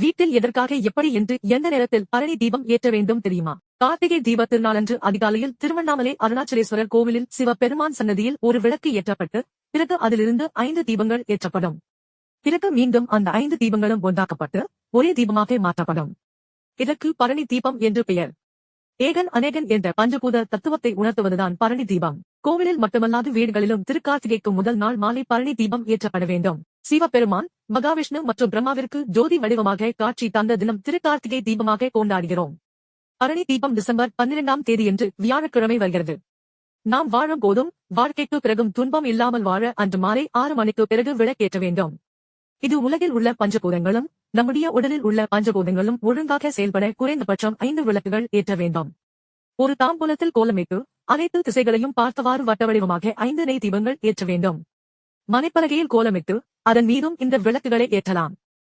வீட்டில் எதற்காக எப்படி என்று எந்த நேரத்தில் பரணி தீபம் ஏற்ற வேண்டும் தெரியுமா? கார்த்திகை தீப திருநாளன்று அதிகாலையில் திருவண்ணாமலை அருணாச்சலேஸ்வரர் கோவிலில் சிவபெருமான் சன்னதியில் ஒரு விளக்கு ஏற்றப்பட்டு பிறகு அதிலிருந்து ஐந்து தீபங்கள் ஏற்றப்படும். பிறகு மீண்டும் அந்த ஐந்து தீபங்களும் ஒன்றாக்கப்பட்டு ஒரே தீபமாக மாற்றப்படும். இதற்கு பரணி தீபம் என்று பெயர். ஏகன் அநேகன் என்ற பஞ்சபூத தத்துவத்தை உணர்த்துவதுதான் பரணி தீபம். கோவிலில் மட்டுமல்லாது வீடுகளிலும் திருக்கார்த்திகைக்கு முதல் நாள் மாலை பரணி தீபம் ஏற்றப்பட வேண்டும். சிவபெருமான் மகாவிஷ்ணு மற்றும் பிரம்மாவிற்கு ஜோதி வடிவமாக காட்சி தந்த தினம் திருக்கார்த்திகை தீபமாக கொண்டாடுகிறோம். பரணி தீபம் டிசம்பர் பன்னிரெண்டாம் தேதியன்று வியாழக்கிழமை வருகிறது. நாம் வாழும் போதும் வாழ்க்கைக்கு பிறகும் துன்பம் இல்லாமல் வாழ அன்று மாலை ஆறு மணிக்கு பிறகு விளக்கேற்ற வேண்டும். இது உலகில் உள்ள பஞ்சபூதங்களும் நம்முடைய உடலில் உள்ள பஞ்சபூதங்களும் ஒழுங்காக செயல்பட குறைந்தபட்சம் ஐந்து விளக்குகள் ஏற்ற வேண்டும். ஒரு தாம்பூலத்தில் கோலமிட்டு அனைத்து திசைகளையும் பார்த்தவாறு வட்ட வடிவமாக ஐந்து நெய் தீபங்கள் ஏற்ற வேண்டும். மனைப்பலகையில் கோலமிட்டு அதன் மீதும் இந்த விளக்குகளை ஏற்றலாம்.